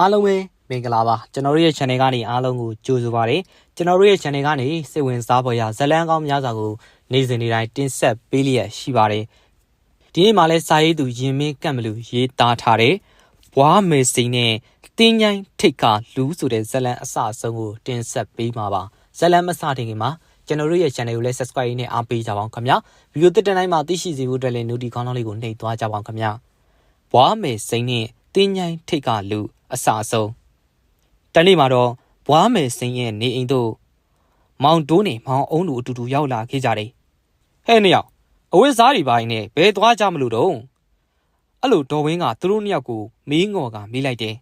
အားလုံးပဲမင်္ဂလာပါကျွန်တော်တို့ရဲ့ channel ကနေအားလုံးကိုကြိုဆိုပါရစေကျွန်တော်တို့ရဲ့ channel ကနေစိတ်ဝင်စားဖွယ်ရာဇတ်လန်းကောင်းများစွာကိုနေ့စဉ်နေ့တိုင်းတင်ဆက်ပေးလျက်ရှိပါတယ်ဒီနေ့မှလည်းစာရေးသူရင်မင်းကန့်မလူရေးသားထားတဲ့ဘွားမေစိန်နဲ့တင်းញိုင်းထိတ်ကလူဆိုတဲ့ဇတ်လန်းအစအဆုံးကိုတင်ဆက်ပေးမှာပါဇတ်လန်းမစတင်ခင်မှာကျွန်တော်တို့ရဲ့ channel ကိုလည်း subscribe နဲ့အားပေးကြပါအောင်ခင်ဗျာဗီဒီယိုတက်တဲ့တိုင်းမှာသိရှိစေဖို့အတွက်လည်း notification ကောင်းလေးကိုနှိပ်သွားကြပါအောင်ခင်ဗျာဘွားမေစိန်နဲ့ တင်းញိုင်းထိတ်ကလူအစအဆုံးတနေ့မှာတော့ဘွားမေစိန်ရဲ့နေအိမ်သို့မောင်တိုးနဲ့မောင်အုံးတို့အတူတူရောက်လာခဲ့ကြတယ်ဟဲ့နှစ်ယောက်အဝတ်စားတွေပိုင်းနဲ့ဘယ်သွားကြမလို့တော့အဲ့လိုဒေါ်ဝင်းကသူတို့နှစ်ယောက်ကိုမီးငေါ်ကမေးလိုက်တယ်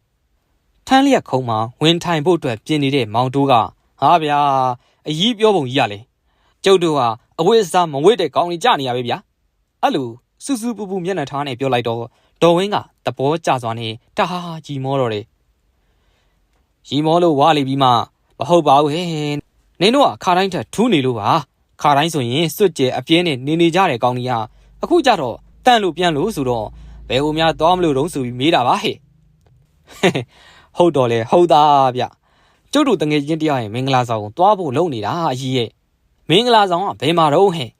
ထမ်းလျက်ခုံးမှာဝင်ထိုင်ဖို့အတွက်ပြင်နေတဲ့မောင်တိုးကဟာဗျာအကြီးပြောပုံကြီးရလေကျုပ်တို့ကအဝတ်အစားမဝတ်တဲ့ကောင်းကြီးကြနေရပဲဗျာအဲ့လိုစူးစူးပူပူမျက်နှာထားနဲ့ပြောလိုက်တော့ ဒေါ်ဝင်းကသဘောကျစွာနဲ့တဟားကြီးမောတော့တယ်ရီမောလို့ဝါလိပြီးမှမဟုတ်ပါဘူးဟဲ့နင်တို့ကခါတိုင်းထက်ထူးနေလို့ပါခါတိုင်းဆိုရင်စွတ်ကျဲအပြင်းနဲ့နေနေကြတဲ့ကောင်းကြီးကအခုကြတော့တန့်လို့ပြန်လို့ဆိုတော့ဘယ်ဟိုများသွားမလို့တုံးဆိုပြီးမေးတာပါဟဲ့ဟုတ်တော့လေဟုတ်သားဗျကျုပ်တို့တငယ်ချင်းတရားရဲ့မင်္ဂလာဆောင်ကိုသွားဖို့လုပ်နေတာအကြီးရဲ့မင်္ဂလာဆောင်ကဘယ်မှာတော့ဟဲ့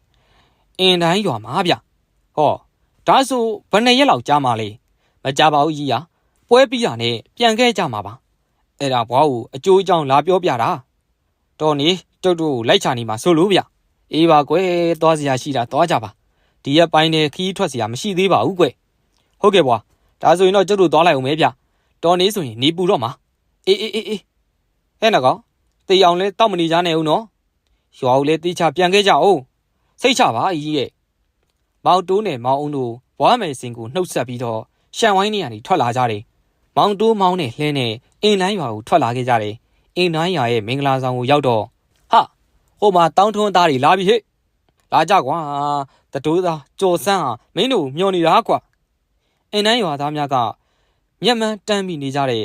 အင်တိုင်းရွာမှာဗျဟော ဒါဆိုဘယ်နှစ်ရက်လောက်ကြာမှလဲမကြပါဘူးကြီးရပွဲပြီးတာနဲ့ပြန်ခဲ့ကြမှာပါအဲ့ဒါဘွားကိုအကျိုးအကြောင်းလာပြောပြတာတော်နေကျုပ်တို့လိုက်ချနေမှာဆိုလို့ဗျအေးပါကွယ်သွားစရာရှိတာသွားကြပါဒီရက်ပိုင်းနဲ့ခီးထွက်စရာမရှိသေးပါဘူးကွဟုတ်ကဲ့ဘွာဒါဆိုရင်တော့ကျုပ်တို့သွားလိုက်အောင်မဲဗျတော်နေဆိုရင်နေပူတော့မှာအေးအေးအေးအေးဟဲ့နော်ကောင်တေးအောင်လဲတောက်မနေကြနဲ့ဦးနော်ရွာကိုလဲတေးချပြန်ခဲ့ကြအောင်စိတ်ချပါကြီးရဲ့ မောင်တိုးနဲ့မောင်အုံတို့ဘွားမယ်စင်ကိုနှုတ်ဆက်ပြီးတော့ရှံဝိုင်းနေရနေထွက်လာကြတယ်မောင်တိုးမောင်နဲ့လှဲနဲ့အင်းလိုင်းရွာကိုထွက်လာခဲ့ကြတယ်အင်းလိုင်းရွာရဲ့မင်္ဂလာဆောင်ကိုရောက်တော့ဟာဟိုမှာတောင်းထွန်းသားတွေလာပြီဟဲ့လာကြကွာတတိုးသားကြော်ဆန်းဟာမင်းတို့မျောနေတာကွာအင်းလိုင်းရွာသားများကမျက်မှန်းတမ်းမိနေကြတဲ့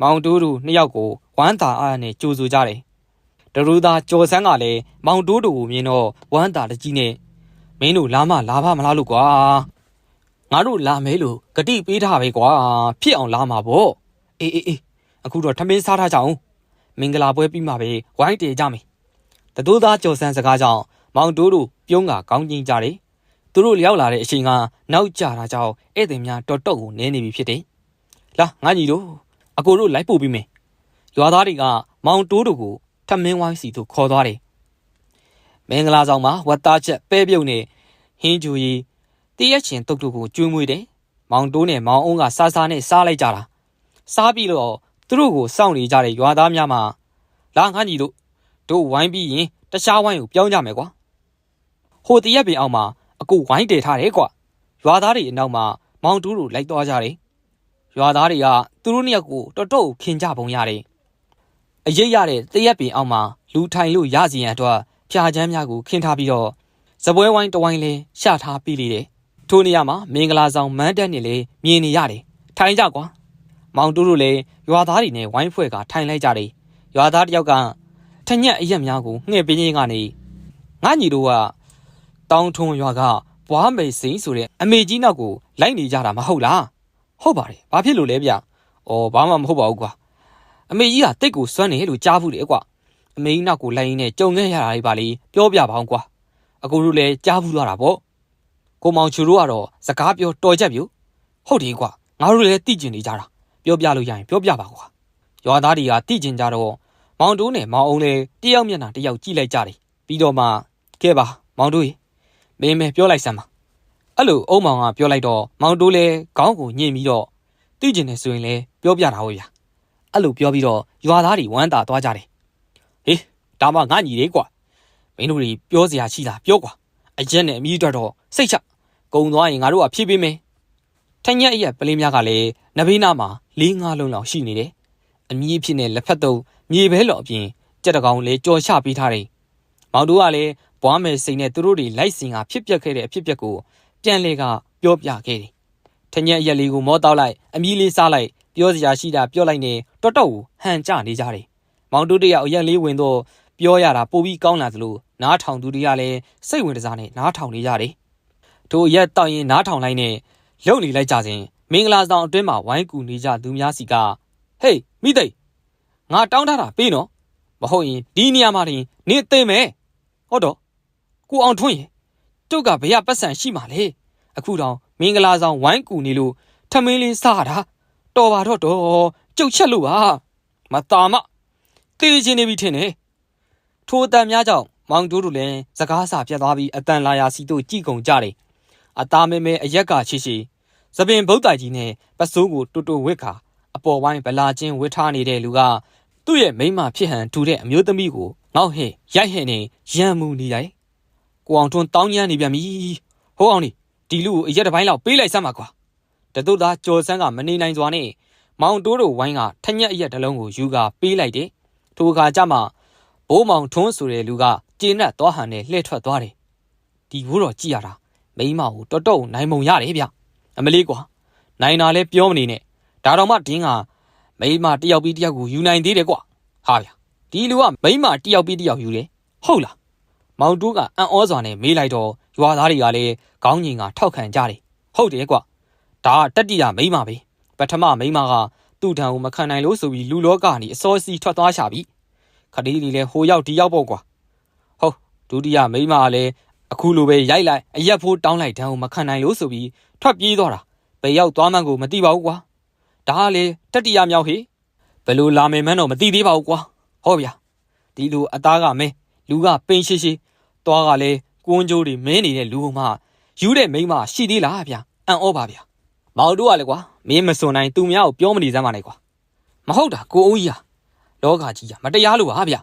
မောင်တိုးတို့နှစ်ယောက်ကိုဝမ်းသာအားနဲ့ကြိုဆိုကြတယ်တတိုးသားကြော်ဆန်းကလည်းမောင်တိုးတို့ကိုမြင်တော့ဝမ်းသာတကြီးနဲ့ မင်းတို့လာမလာပါမလားလို့ကွာငါတို့လာမဲလို့ဂတိပေးထားပဲကွာဖြစ်အောင်လာမှာပေါ့အေးအေးအေးအခုတော့ထမင်းစားထားကြအောင်မင်္ဂလာပွဲပြီးမှပဲဝိုင်းတည်ကြမယ်တတိုးသားကြော်ဆန်းစကားကြောင့်မောင်တိုးတို့ပြုံးကကောင်းကျင်ကြတယ်သူတို့လျောက်လာတဲ့အချိန်ကနောက်ကျတာကြောင့်ဧည့်သည်များတော်တော့ကိုနင်းနေပြီဖြစ်တယ်လာငါညီတို့အကိုတို့လိုက်ပို့ပြီးမယ်ရွာသားတွေကမောင်တိုးတို့ကိုထမင်းဝိုင်းစီသို့ခေါ်သွားတယ် မင်္ဂလာဆောင်မှာဝတ်သားချက်ပဲပြုတ်နဲ့ဟင်းဂျူရီတရက်ချင်တုတ်တို့ကိုကျွေးမွေးတယ်မောင်တိုးနဲ့မောင်အုံးကစားစားနဲ့စားလိုက်ကြတာစားပြီးတော့သူတို့ကိုစောင့်နေကြတဲ့ရွာသားများမှာလာငါညီတို့တို့ဝိုင်းပြီးရင်တခြားဝိုင်းကိုပြောင်းကြမယ်ကွာဟိုတရက်ပင်အောက်မှာအကူဝိုင်းတည်ထားတယ်ကွာရွာသားတွေအနောက်မှာမောင်တိုးတို့လိုက်သွားကြတယ်ရွာသားတွေကသူတို့နှစ်ယောက်ကိုတော်တော်ခင်ကြပုံရတယ်အရေးရတဲ့တရက်ပင်အောက်မှာလူထိုင်လို့ရစီရန်အတွက် ဖြာချမ်းများကိုခင်းထားပြီးတော့ဇပွဲဝိုင်းတဝိုင်းလဲရှာထားပြီးလေတယ်ထိုနေရာမှာမင်္ဂလာဆောင်မန်းတက်နေလေမြင်နေရတယ်ထိုင်ကြကွာမောင်တူးတို့လည်းရွာသားတွေနဲ့ဝိုင်းဖွဲ့ကထိုင်လိုက်ကြတယ်ရွာသားတယောက်ကထညက်အရက်များကိုငှဲ့ပြင်းချင်းကနေငါညီတို့ကတောင်းထွန်းရွာကဘွားမေစိန်ဆိုတဲ့အမေကြီးနောက်ကိုလိုက်နေကြတာမဟုတ်လားဟုတ်ပါတယ်ဘာဖြစ်လို့လဲဗျဩဘာမှမဟုတ်ပါဘူးကွာအမေကြီးကတိတ်ကိုစွမ်းနေလို့ကြားဘူးလေကွာ အမေကြီးနောက်ကိုလိုက်ရင်းနဲ့ကြုံခဲ့ရတာလေးပါလေပြောပြပါအောင်ကွာအကိုတို့လည်းကြားဘူးသွားတာပေါ့ကိုမောင်ချူတို့ကတော့စကားပြောတော်ချက်ပြူဟုတ်တယ်ကွာငါတို့လည်းသိကျင်နေကြတာပြောပြလို့ရရင်ပြောပြပါကွာရွာသားတွေကသိကျင်ကြတော့မောင်တိုးနဲ့မောင်အောင်လည်းတယောက်မျက်နှာတယောက်ကြည့်လိုက်ကြတယ်ပြီးတော့မှကဲပါမောင်တိုးရေမင်းမဲပြောလိုက်စမ်းပါအဲ့လိုအုံမောင်ကပြောလိုက်တော့မောင်တိုးလည်းခေါင်းကိုညှင်ပြီးတော့သိကျင်နေဆိုရင်လည်းပြောပြတာဟုတ်ရအဲ့လိုပြောပြီးတော့ရွာသားတွေဝမ်းသာသွားကြတယ်ဟေး ဒါမှငါညီလေးကွာမင်းတို့တွေပြောစရာရှိတာပြောကွာအရက်နဲ့အမိအတွက်တော့စိတ်ချကုံသွားရင်ငါတို့ကဖြည့်ပေးမယ်ထိုင်ရက်အရက်ပလင်းများကလည်းနဘေးနာမှာ၄၅လုံးလောက်ရှိနေတယ်အမြင့်ဖြစ်နေလက်ဖက်တုံးမြေဘဲလော်အပြင်ကြက်တကောင်လည်းကြော်ချပေးထားတယ်မောင်တို့ကလည်းဘွားမယ်စိန်နဲ့သူတို့တွေလိုက်စင်ကဖြစ်ပျက်ခဲ့တဲ့အဖြစ်ပျက်ကိုပြန်လေကပြောပြခဲ့တယ်ထညက်ရက်လေးကိုမောတောက်လိုက်အမီးလေးစားလိုက်ပြောစရာရှိတာပြောလိုက်နေတော်တော်ကိုဟန်ကြနေကြတယ်မောင်တို့တယောက်အရက်လေးဝင်တော့ ပြောရတာပိုပြီးကောင်းလာသလိုနားထောင်သူတွေကလည်းစိတ်ဝင်စားနဲ့နားထောင်နေကြတယ်။တို့ရက်တောက်ရင်နားထောင်လိုက်နဲ့လှုပ်နေလိုက်ကြစဉ်မင်္ဂလာဆောင်အတွင်းမှာဝိုင်းကူနေကြသူများစီကဟေးမိသိငါတောင်းထားတာပေးနော်မဟုတ်ရင်ဒီနေရာမှာတင်နင်းသိမယ်ဟုတ်တော့ကိုအောင်ထွန်းရင်ကျုပ်ကဘယ်ရပတ်စံရှိမှလဲအခုတော့မင်္ဂလာဆောင်ဝိုင်းကူနေလို့ထမင်းလေးစားတာတော်ပါတော့တော့ကျုပ်ချက်လို့ပါမတာမတေးချင်းနေပြီထင်တယ် ထိုအတန်များကြောင့်မောင်တိုးတို့လည်းစကားစာပြတ်သွားပြီးအတန်လာရာစီတို့ကြည်ကုန်ကြတယ်အသားမဲမဲအရက်ကရှိရှိသပင်ဗုဒ္ဓကြီးနဲ့ပစိုးကိုတူတူဝစ်ခါအပေါ်ဝိုင်းဗလာချင်းဝစ်ထားနေတဲ့လူကသူ့ရဲ့မိန်းမဖြစ်ဟန်ထူတဲ့အမျိုးသမီးကိုငေါ့ဟဲ့ရိုက်ဟဲ့နေရမ်းမှုနေတယ်ကိုအောင်ထွန်းတောင်းညမ်းနေပြန်ပြီဟိုးအောင်ဒီဒီလူကိုအရက်တစ်ပိုင်းလောက်ပေးလိုက်စမ်းပါကွာတတို့သားကြော်စန်းကမနေနိုင်စွာနဲ့မောင်တိုးတို့ဝိုင်းကထညက်အရက်တစ်လုံးကိုယူကာပေးလိုက်တယ်ထိုအခါကျမှ ဘိုးမောင်ထွန်းဆိုတဲ့လူကကျင်းနဲ့သွားဟန်နဲ့လှည့်ထွက်သွားတယ်ဒီဘိုးတော်ကြည့်ရတာမိန်းမကိုတော်တော်နိုင်မုံရတယ်ဗျအမလေးကွာနိုင်တာလဲပြောမနေနဲ့ဒါတော့မှဒင်းကမိန်းမတယောက်ပြီးတယောက်ကိုယူနိုင်သေးတယ်ကွာဟာဗျဒီလူကမိန်းမတယောက်ပြီးတယောက်ယူတယ်ဟုတ်လားမောင်တိုးကအံ့ဩစွာနဲ့မေးလိုက်တော့ရွာသားတွေကလည်းခေါင်းငင်ကထောက်ခံကြတယ်ဟုတ်တယ်ကွာဒါကတတိယမိန်းမပဲပထမမိန်းမကသူ့ထံကိုမခံနိုင်လို့ဆိုပြီးလူလောကနေအစောစီထွက်သွားရှာပြီ ခတိလေးလည်းဟိုရောက်ဒီရောက်ပေါ့ကွာဟုတ်ဒုတိယမိန်းမကလည်းအခုလိုပဲရိုက်လိုက်အရက်ဖိုးတောင်းလိုက်တန်းကိုမခံနိုင်လို့ဆိုပြီးထွက်ပြေးသွားတာဘယ်ရောက်သွားမှန်းကိုမသိပါဘူးကွာဒါကလေတတိယမြောက်ဟေဘယ်လိုလာမယ်မှန်းတော့မသိသေးပါဘူးကွာဟုတ်ဗျာဒီလိုအသားကမင်းလူကပိန်ရှိရှိသွားကလည်းကွန်းကြိုးတွေမင်းနေတဲ့လူကမှယူတဲ့မိန်းမရှိသေးလားဗျာအံ့ဩပါဗျာမောင်တို့ကလည်းကွာမင်းမစွန်နိုင်သူများကိုပြောမနေစမ်းပါနဲ့ကွာမဟုတ်တာကိုအုံးကြီးဟာ လောကကြီးကမတရားလို့ပါဗျာ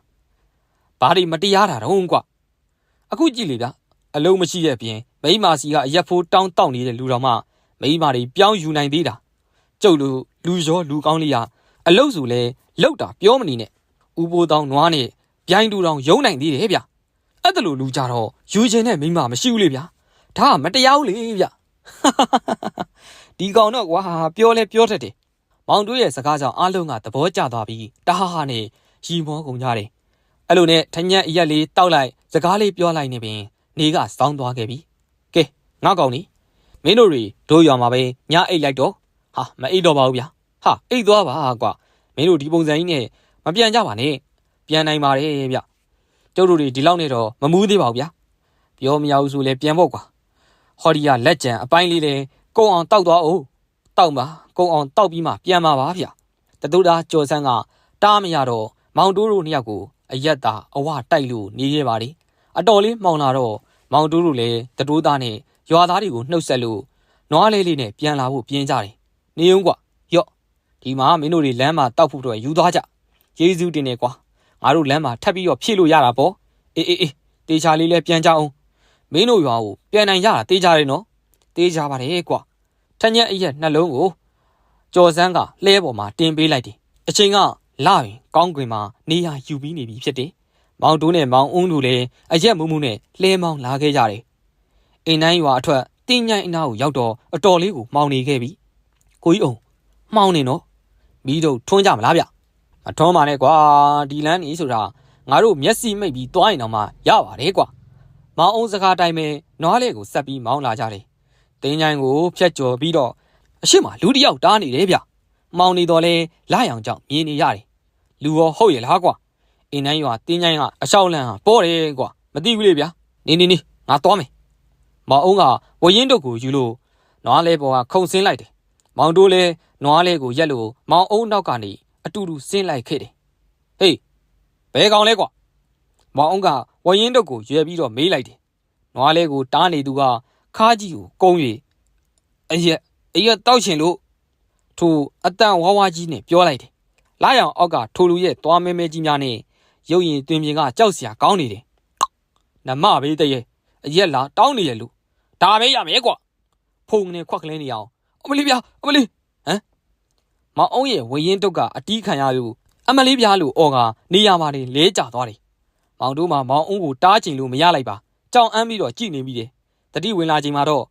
ဘာတွေမတရားတာတော့ကွာအခုကြည့်လေဗျာအလုံးမရှိရဲ့ပြင်မိန်းမစီကအရက်ဖိုးတောင်းတောက်နေတဲ့လူတော်မှမိန်းမတွေပြောင်းယူနိုင်သေးတာကျုပ်လူလူရောလူကောင်းလေးဟာအလုတ်ဆိုလဲလောက်တာပြောမနေနဲ့ဥပိုးတောင်းနွားနဲ့ပြိုင်းတူတောင်ယုံနိုင်သေးတယ်ဗျအဲ့ဒါလိုလူကြတော့ယူခြင်းနဲ့မိန်းမမရှိဘူးလေဗျာဒါကမတရားဘူးလေဗျဒီကောင်တော့ကွာပြောလဲပြောတတ်တယ် မောင်တို့ရဲ့စကားကြောင့်အားလုံးကသဘောကျသွားပြီးတဟားဟာနဲ့ရီမောကုန်ကြတယ်အဲ့လိုနဲ့ထညက်အရက်လေးတောက်လိုက်စကားလေးပြောလိုက်နေပင်နေကစောင်းသွားခဲ့ပြီကဲငါကောင်နီမင်းတို့တွေတို့ရွာမှာပဲညအိတ်လိုက်တော့ဟာမအိတ်တော့ပါဘူးဗျာဟာအိတ်သွားပါကွာမင်းတို့ဒီပုံစံကြီးနဲ့မပြန်ကြပါနဲ့ပြန်နိုင်ပါတယ်ဗျကျုပ်တို့တွေဒီလောက်နဲ့တော့မမူးသေးပါဘူးဗျာပြောမရဘူးဆိုလဲပြန်ဖို့ကွာဟော်ဒီယာလက်ကြံအပိုင်းလေးလဲကုံအောင်တောက်သွားအောင် တောက်ပါကုံအောင်တောက်ပြီးမှပြန်ပါပါဗျာတတူတာကြော်ဆန်းကတားမရတော့မောင်တိုးတို့နှစ်ယောက်ကိုအယက်သားအဝတိုက်လို့နေခဲ့ပါလေအတော်လေးမှောင်လာတော့မောင်တိုးတို့လည်းတတိုးသားနဲ့ရွာသားတွေကိုနှုတ်ဆက်လို့နွားလေးလေးနဲ့ပြန်လာဖို့ပြင်းကြတယ်နေုံကွာရော့ဒီမှာမင်းတို့တွေလမ်းမှာတောက်ဖို့တော့ယူသွားကြယေရှုတင်နေကွာငါတို့လမ်းမှာထပ်ပြီးတော့ဖြည့်လို့ရတာပေါ့အေးအေးအေးတေချာလေးလည်းပြန်ကြအောင်မင်းတို့ရွာကိုပြန်နိုင်ကြတာတေချာတယ်နော်တေချာပါတယ်ကွာ ထညက်အရက်နှလုံးကိုကြော်စန်းကလှဲပေါ်မှာတင်ပေးလိုက်တယ်အချိန်ကလာရင်ကောင်းကွင်မှာနေရယူပြီးနေပြီဖြစ်တယ်မောင်တိုးနဲ့မောင်အုံးတို့လည်းအရက်မူးမူးနဲ့လှဲမောင်းလာခဲ့ကြတယ်အိမ်တိုင်းရွာအထွက်တင်းញိုင်းအနာကိုရောက်တော့အတော်လေးကိုမှောင်နေခဲ့ပြီကိုကြီးအောင်မှောင်နေနော်မီးတို့ထွန်းကြမလားဗျမထွန်းပါနဲ့ကွာဒီလမ်းနေဆိုတာငါတို့မျက်စိမိတ်ပြီးတွားရင်တော့မှရပါတယ်ကွာမောင်အောင်စကားတိုင်းပဲနွားလေကိုဆက်ပြီးမောင်းလာကြတယ် တင်းញိုင်းကိုဖျက်ကျော်ပြီးတော့အရှိမလူတယောက်တားနေတယ်ဗျမောင်နေတော့လဲလာရောင်ကြောင့်မြင်နေရတယ်လူရောဟုတ်ရဲ့လားကွာအိမ်တိုင်းရွာတင်းញိုင်းကအလျှောက်လန့်ဟာပေါ်တယ်ကွာမသိဘူးလေဗျာနေနေနေငါသွားမယ်မောင်အောင်ကဝရင်တို့ကိုယူလို့နွားလဲပေါ်ကခုံဆင်းလိုက်တယ်မောင်တို့လဲနွားလဲကိုရက်လို့မောင်အောင်နောက်ကနေအတူတူဆင်းလိုက်ခဲ့တယ်ဟေးဘဲကောင်လဲကွာမောင်အောင်ကဝရင်တို့ကိုရွယ်ပြီးတော့မေးလိုက်တယ်နွားလဲကိုတားနေသူက ခါကြီးကိုကုန်း၍အရက်အရက်တောက်ချင်လို့ထိုအတန်ဝါဝါကြီးနဲ့ပြောလိုက်တယ်လာရောင်အောက်ကထိုလူရဲ့သွားမဲမဲကြီးများနဲ့ရုပ်ရင်တွင်ပြင်ကကြောက်စရာကောင်းနေတယ်နမဘေးတည်းအရက်လာတောင်းနေရလို့ဒါပဲရမယ်ကွာဖုန်နဲ့ခွက်ကလေးနေအောင်အမလေးဗျာအမလေးဟမ်မောင်အောင်ရဲ့ဝရင်တုတ်ကအတီးခံရလို့အမလေးဗျာလို့အော်ကနေရမှာလဲကျသွားတယ်မောင်တို့မှမောင်အောင်ကိုတားချင်လို့မရလိုက်ပါကြောင်အမ်းပြီးတော့ကြည်နေမိတယ် တတိဝင်လာချိန်မှာတော့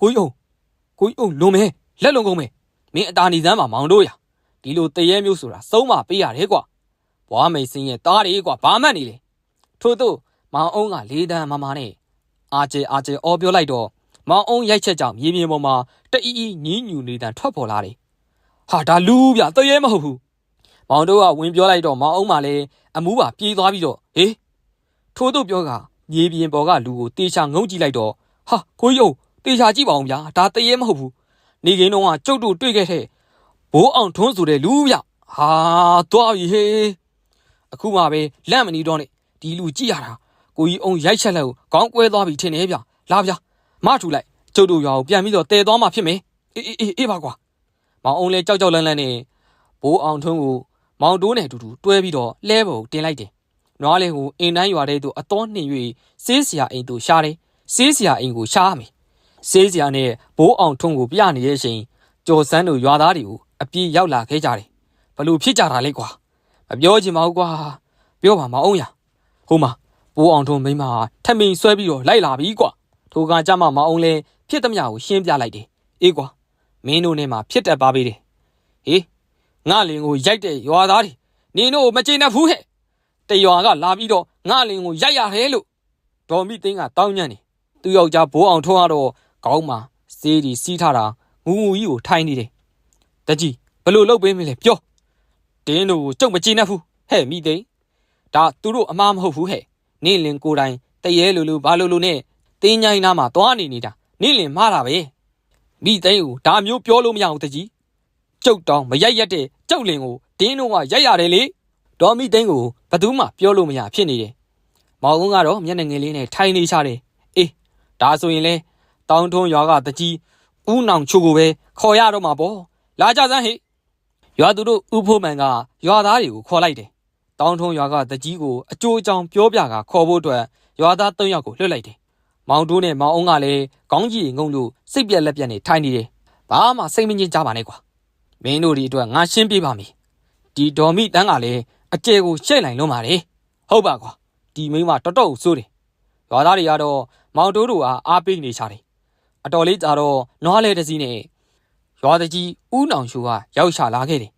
ကိုကြီးအောင်ကိုကြီးအောင်လွန်မဲလက်လုံကုန်မဲမင်းအတာနေစမ်းမှာမောင်တို့ရဒီလိုတရေမျိုးဆိုတာစုံးမပေးရတယ်ကွာဘွားမိန်စင်းရဲ့တားတယ်ကွာဘာမှတ်နေလေထို့သို့မောင်အောင်ကလေးတန်းမမနဲ့အာကျဲအာကျဲအော်ပြောလိုက်တော့မောင်အောင်ရိုက်ချက်ကြောင့်မြေပြင်ပေါ်မှာတအီအီညင်းညူနေတန်ထွက်ပေါ်လာတယ်ဟာဒါလူဗျတရေမဟုတ်ဘူးမောင်တို့ကဝင်ပြောလိုက်တော့မောင်အောင်မလည်းအမူးပါပြေးသွားပြီးတော့ဟေးထိုးတို့ပြောကမြေပြင်ပေါ်ကလူကိုတေချာငုံကြည့်လိုက်တော့ ဟာကိုကြီးအောင်တေချာကြည့်ပါအောင်ဗျာဒါတရေမဟုတ်ဘူးနေကင်းတော့ကကျုပ်တို့တွေ့ခဲ့တဲ့ဘိုးအောင်ထွန်းဆိုတဲ့လူဗျဟာသွားပြီဟေးအခုမှပဲလန့်မနီတော့နဲ့ဒီလူကြည့်ရတာကိုကြီးအောင်ရိုက်ချက်လိုက်ကိုခေါင်းကွဲသွားပြီထင်နေဗျလာဗျာမထူလိုက်ကျုပ်တို့ရွာကိုပြန်ပြီးတော့တည်သွားမှဖြစ်မယ်အေးအေးအေးအေးပါကွာမောင်အောင်လဲကြောက်ကြောက်လန့်လန့်နဲ့ဘိုးအောင်ထွန်းကိုမောင်တိုးနဲ့အတူတူတွဲပြီးတော့လဲပေါ်တင်လိုက်တယ်နွားလေးကိုအင်တန်းရွာတဲ့သူအတော်နှင်၍စေးစရာအိမ်သူရှားတယ် စေးစရာအိမ်ကိုရှားရမယ်စေးစရာနဲ့ဘိုးအောင်ထွန်းကိုပြနေတဲ့အချိန်ကျော်စန်းတို့ရွာသားတွေကိုအပြေးရောက်လာခဲ့ကြတယ်ဘလို့ဖြစ်ကြတာလဲကွာမပြောချင်ပါဘူးကွာပြောပါမအောင်ရဟိုမှာဘိုးအောင်ထွန်းမိမထမင်းဆွဲပြီးတော့လိုက်လာပြီကွာထိုကကြမှာမအောင်လဲဖြစ်သမျှကိုရှင်းပြလိုက်တယ်အေးကွာမင်းတို့နဲ့မှဖြစ်တတ်ပါပေတယ်ဟေးငါလင်ကိုရိုက်တဲ့ရွာသားတွေနင်တို့မကျေနပ်ဘူးဟဲ့တရွာကလာပြီးတော့ငါလင်ကိုရိုက်ရတယ်လို့ဒေါ်မိသိန်းကတောင်းညံ့နေ သူယောက်ျားဘိုးအောင်ထွန်းကတော့ခေါင်းမှာစေးဒီစီးထားတာငူငူကြီးကိုထိုင်နေတယ်တကြီးဘလို့လုတ်ပေးမလဲပြောတင်းတို့ကိုကြုံမကျေနပ်ဘူးဟဲ့မိသိန်းဒါသူတို့အမားမဟုတ်ဘူးဟဲ့နင့်လင်ကိုယ်တိုင်တရေလူလူဘာလူလူနဲ့တင်းញိုင်းနာမှာသွားနေနေတာနင့်လင်မှားတာပဲမိသိန်းကိုဒါမျိုးပြောလို့မရအောင်တကြီးကျုပ်တောင်မရိုက်ရက်တဲ့ကျုပ်လင်ကိုတင်းတို့ကရိုက်ရတယ်လေဒေါ်မိသိန်းကိုဘသူမှပြောလို့မရဖြစ်နေတယ်မောင်ကုန်းကတော့မျက်နှာငယ်လေးနဲ့ထိုင်နေချတယ်အေး ဒါဆိုရင်လေတောင်းထွန်းရွာကတကြီးဦးနောင်ချိုကိုပဲခေါ်ရတော့မှာပေါ့လာကြစမ်းဟေ့ရွာသူတို့ဥဖို့မှန်ကရွာသားတွေကိုခေါ်လိုက်တယ်တောင်းထွန်းရွာကတကြီးကိုအကျိုးအကြောင်းပြောပြကခေါ်ဖို့အတွက်ရွာသား၃ယောက်ကိုလွှတ်လိုက်တယ်မောင်တိုးနဲ့မောင်အောင်ကလည်းခေါင်းကြီးငုံလို့စိတ်ပြက်လက်ပြက်နဲ့ထိုင်နေတယ်ဘာမှစိတ်မငြင်းကြပါနဲ့ကွာမင်းတို့ဒီအတွက်ငါရှင်းပြပါမယ်ဒီဒေါ်မိတန်းကလည်းအကျဲကိုရှိတ်လိုက်လုံးပါတယ်ဟုတ်ပါကွာဒီမိန်းမတော်တော်ဆိုးတယ်ရွာသားတွေကတော့ မောင်တိုးတို့အားအားပေးနေချတယ်အတော်လေးကြာတော့နွားလဲတစ်စီးနဲ့ရွာတကြီးဦးနောင်ရှူကရောက်ချလာခဲ့တယ်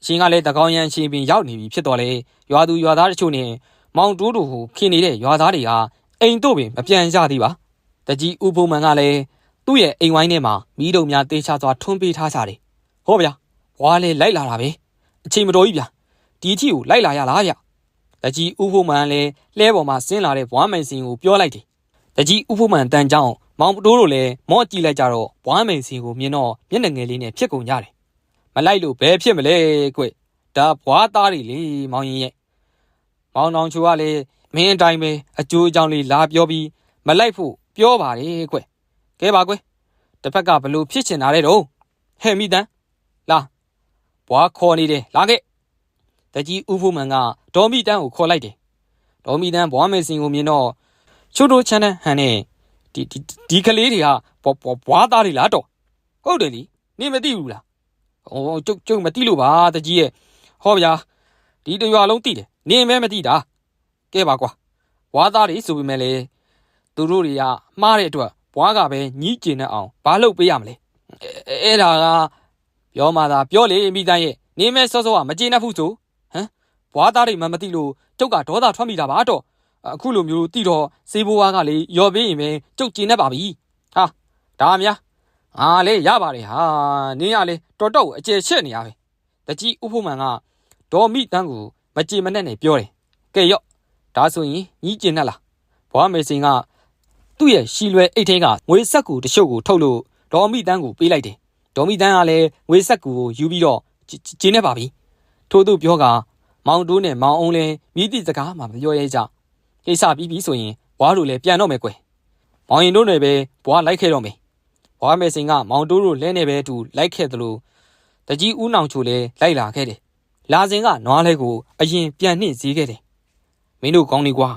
အရှင်ကလည်းတကောင်းရန်ရှင်ပင်ရောက်နေပြီဖြစ်တော်လေရွာသူရွာသားတချို့နဲ့မောင်တိုးတို့ကိုခင်နေတဲ့ရွာသားတွေဟာအိမ်တို့ပင်မပြန်ကြသေးပါတကြီးဦးဘုံမန်ကလည်းသူ့ရဲ့အိမ်ဝိုင်းထဲမှာမိတို့များတေးချစွာထွန်းပေးထားကြတယ်ဟောဗျာဘွားလေးလိုက်လာတာပဲအချိန်မတော်ကြီးဗျာဒီအထီကိုလိုက်လာရလားဗျတကြီးဦးဘုံမန်လည်းလှဲပေါ်မှာဆင်းလာတဲ့ဘွားမိန်စင်ကိုပြောလိုက်တယ် တကြီးဦးဘုံမန်တန်ကြောင်မောင်တိုးတို့လည်းမော့ကြည့်လိုက်ကြတော့ဘွားမိန်စင်ကိုမြင်တော့မျက်နှာငယ်လေးနဲ့ဖြစ်ကုန်ကြတယ်မလိုက်လို့ဘယ်ဖြစ်မလဲကွဒါဘွားသားတွေလေမောင်ရင်ရဲ့မောင်နောင်ချိုကလည်းမင်းအတိုင်းပဲအကျိုးအကြောင်းလေးလာပြောပြီးမလိုက်ဖို့ပြောပါတယ်ကွကဲပါကွတစ်ဖက်ကဘလို့ဖြစ်ချင်တာလဲတော့ဟဲ့မိတန်းလာဘွားခေါ်နေတယ်လာခဲ့တကြီးဦးဖို့မန်ကဒေါ်မိတန်းကိုခေါ်လိုက်တယ်ဒေါ်မိတန်းဘွားမေစင်ကိုမြင်တော့ ချို့တို့ချမ်းတဲ့ဟန်နဲ့ဒီဒီဒီကလေးတွေကဘွားဘွားသားတွေလားတော့ဟုတ်တယ်လीနေမသိဘူးလားဟိုကျုပ်ကျုပ်မသိလို့ပါတကြီးရဲ့ဟောဗျာဒီတရွာလုံးသိတယ်နေမဲမသိတာကဲပါကွာဘွားသားတွေဆိုပေမဲ့လေသူတို့တွေကမှားတဲ့အတွက်ဘွားကပဲညှိကျင်နေအောင်ဘာလုပ်ပေးရမလဲအဲ့ဒါကပြောမှသာပြောလေမိသားရဲ့နေမဲစောစောကမကျေနပ်ဘူးဆိုဟမ်ဘွားသားတွေမှမသိလို့ကျုပ်ကဒေါသထွက်မိတာပါတော့ အခုလိုမျိုးတိတော့စေးဘိုးဝါကလေရော်ပေးရင်ပဲကျုပ်ကျေနပ်ပါပြီဟာဒါများငါလေရပါတယ်ဟာနင်းရလေတော်တော့အကျယ်ချက်နေရပဲတကြီးဥဖို့မှန်ကဒေါ်မိတန်းကိုမကြေမနဲ့နဲ့ပြောတယ်ကဲရော့ဒါဆိုရင်ညီးကျင်နဲ့လားဘွားမေစင်ကသူ့ရဲ့ရှီလွယ်အိတ်ထဲကငွေဆက်ကူတချို့ကိုထုတ်လို့ဒေါ်မိတန်းကိုပေးလိုက်တယ်ဒေါ်မိတန်းကလည်းငွေဆက်ကူကိုယူပြီးတော့ကျင်းနေပါပြီထို့သူပြောကမောင်တိုးနဲ့မောင်အောင်လည်းမြည်သည့်စကားမှမပြောရဲကြ ကိစ္စပြီးပြီဆိုရင်ဘွားတို့လည်းပြန်တော့မယ်ကွယ်မောင်ရင်တို့လည်းပဲဘွားလိုက်ခဲ့တော့မယ်ဘွားမေစင်ကမောင်တိုးတို့လဲနေပဲတူလိုက်ခဲ့သလိုတကြီးဦးနောင်ချိုလည်းလိုက်လာခဲ့တယ်လာစဉ်ကနွားလဲကိုအရင်ပြန်နှင့်စည်းခဲ့တယ်မင်းတို့ကောင်းနေကွာ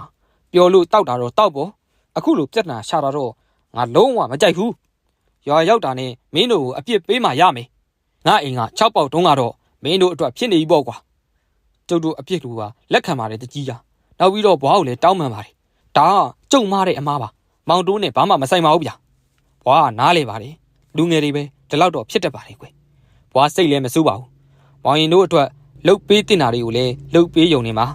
ပျော်လို့တောက်တာတော့တောက်ပေါ့အခုလိုပြက်နာရှာတာတော့ငါလုံးဝမကြိုက်ဘူးရွာရောက်တာနဲ့မင်းတို့ကိုအပြစ်ပေးမှရမယ်ငါအိမ်က6ပေါက်တုံးကတော့မင်းတို့အတွက်ဖြစ်နေပြီပေါ့ကွာကျုပ်တို့အပြစ်လူကလက်ခံပါတယ်တကြီးက နောက်ပြီးတော့ဘွားကိုလည်းတောင်းပန်ပါတယ်ဒါကကြုံမားတဲ့အမားပါမောင်တိုးနဲ့ဘာမှမဆိုင်ပါဘူးဗျာဘွားကနားလေပါတယ်လူငယ်တွေပဲဒီလောက်တော့ဖြစ်တတ်ပါတယ်ကွဘွားစိတ်လည်းမစိုးပါဘူးမောင်ရင်တို့အတွက်လှုပ်ပေးတင်တာတွေကိုလည်းလှုပ်ပေးယုံနေမှာ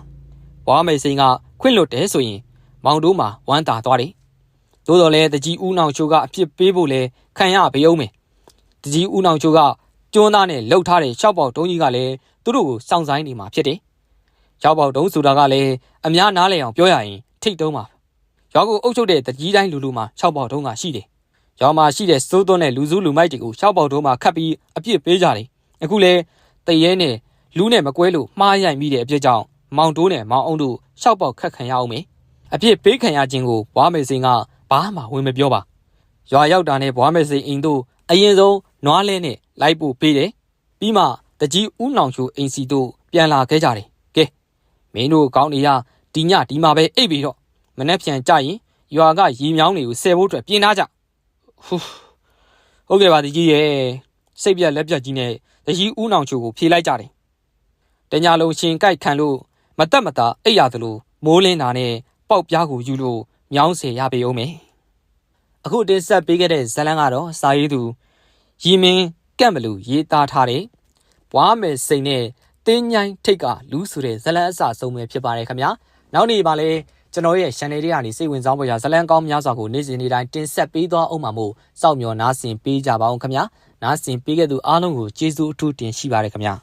ဘွားမေစိန်ကခွင့်လွတ်တယ်ဆိုရင်မောင်တို့မှာဝမ်းသာသွားတယ်။သို့တော်လည်းတကြီးဦးနောင်ချိုကအဖြစ်ပေးဖို့လဲခံရပေအောင်မယ်။တကြီးဦးနောင်ချိုကကျွန်းသားနဲ့လှုပ်ထားတဲ့ရှောက်ပေါက်တုံးကြီးကလည်းသူတို့ကိုစောင့်ဆိုင်နေမှာဖြစ်တယ်။ ရှောက်ပေါက်တုံးဆိုတာကလည်းအများနားလည်အောင်ပြောရရင်ထိတ်တုံးပါ။ရွာကိုအုပ်ချုပ်တဲ့တကြီးတိုင်းလူလူမှာရှောက်ပေါက်တုံးကရှိတယ်။ရွာမှာရှိတဲ့စိုးသွန်းတဲ့လူစုလူမိုက်တွေကိုရှောက်ပေါက်တုံးမှာခတ်ပြီးအပြစ်ပေးကြတယ်။အခုလဲတရဲနဲ့လူနဲ့မကွဲလို့မှားရိုက်မိတဲ့အဖြစ်ကြောင့်မောင်တိုးနဲ့မောင်အောင်တို့ရှောက်ပေါက်ခတ်ခံရအောင်မယ်။အပြစ်ပေးခံရခြင်းကိုဘွားမေစင်ကဘာမှဝင်မပြောပါ။ရွာရောက်တာနဲ့ဘွားမေစင်အိမ်တို့အရင်ဆုံးနွားလဲနဲ့လိုက်ဖို့ပေးတယ်။ပြီးမှတကြီးဦးနောင်ချိုအိမ်စီတို့ပြန်လာခဲ့ကြတယ်။ကဲ မင်းတို့ကောင်းနေရဒီညဒီမှာပဲအိပ်ပြီးတော့မနှက်ပြန်ကြရင်ရွာကရီမြောင်းတွေကိုဆဲဖို့အတွက်ပြင်ထားကြဟူးဟုတ်ကဲ့ပါဒီကြီးရဲ့စိတ်ပြက်လက်ပြက်ကြီးနဲ့တကြီးဦးနောင်ချိုကိုဖြေလိုက်ကြတယ်တညာလုံးရှင်ကြိုက်ခံလို့မတက်မတာအိပ်ရသလိုမိုးလင်းတာနဲ့ပေါက်ပြားကိုယူလို့မြောင်းဆယ်ရပေဦးမယ်အခုတင်ဆက်ပေးခဲ့တဲ့ဇာတ်လမ်းကတော့စာရေးသူရီမင်းကန့်ဘလူရေးသားထားတဲ့ဘွားမယ်စိန်နဲ့ တင်းញိုင်းထိတ်ကလူဆိုတဲ့ဇာတ်လမ်းအစဆုံးပဲဖြစ်ပါတယ်ခင်ဗျာနောက်နေ့ပါလဲကျွန်တော်ရဲ့ channel လေးကနေစိတ်ဝင်စားဖို့ရဇာတ်လမ်းကောင်းများစွာကိုနေ့စဉ်နေ့တိုင်းတင်ဆက်ပေးသွားအောင်မှာမို့စောင့်မျှော်နားဆင်ပေးကြပါအောင်ခင်ဗျာနားဆင်ပေးခဲ့သူအားလုံးကိုကျေးဇူးအထူးတင်ရှိပါတယ်ခင်ဗျာ